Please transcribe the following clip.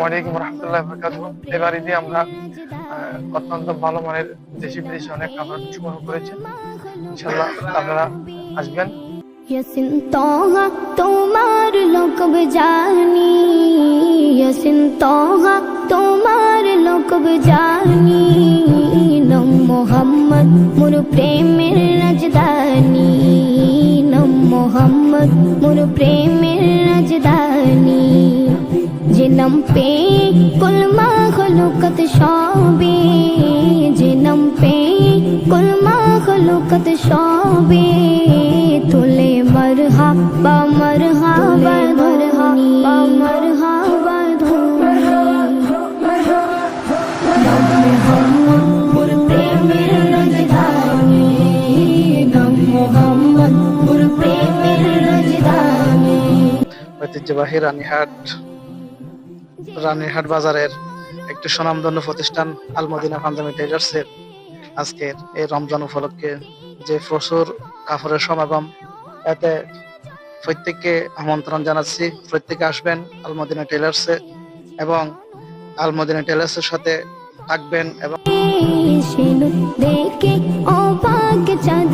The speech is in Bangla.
আসসালামু আলাইকুম রহমতুল্লাহ বরকাত এবারে দিয়ে আমরা অত্যন্ত ভালো মানের দেশি বিদেশি অনেক খাবার সংগ্রহ করেছি আপনারা আসবেন। ইয়াসিন তোহা তোমার লোকব জানি ইয়াসিন তোহা তোমার লোকব জানি নম মোহাম্মদ, মোর প্রেমের রাজধানী। নম মোহাম্মদ, মোর প্রেমের নাম পে কুলমা খলুকত সবে যে নাম পে কুলমা খলুকত সবে তুলে মরহা বা মরহা বা মরহা বা মরহা বা মোর প্রেমের রানীহাট বাজারের একটি সুনামধন্য প্রতিষ্ঠান, আলমদিনা পাঞ্জাবি টেলার্সের আজকের এই রমজান উপলক্ষে যে প্রচুর কাপড়ের সমাগম, এতে প্রত্যেককে আমন্ত্রণ জানাচ্ছি। প্রত্যেকে আসবেন আলমদিনা টেলার্সে এবং আলমদিনা টেলার্সের সাথে থাকবেন এবং দেখে চাঁদ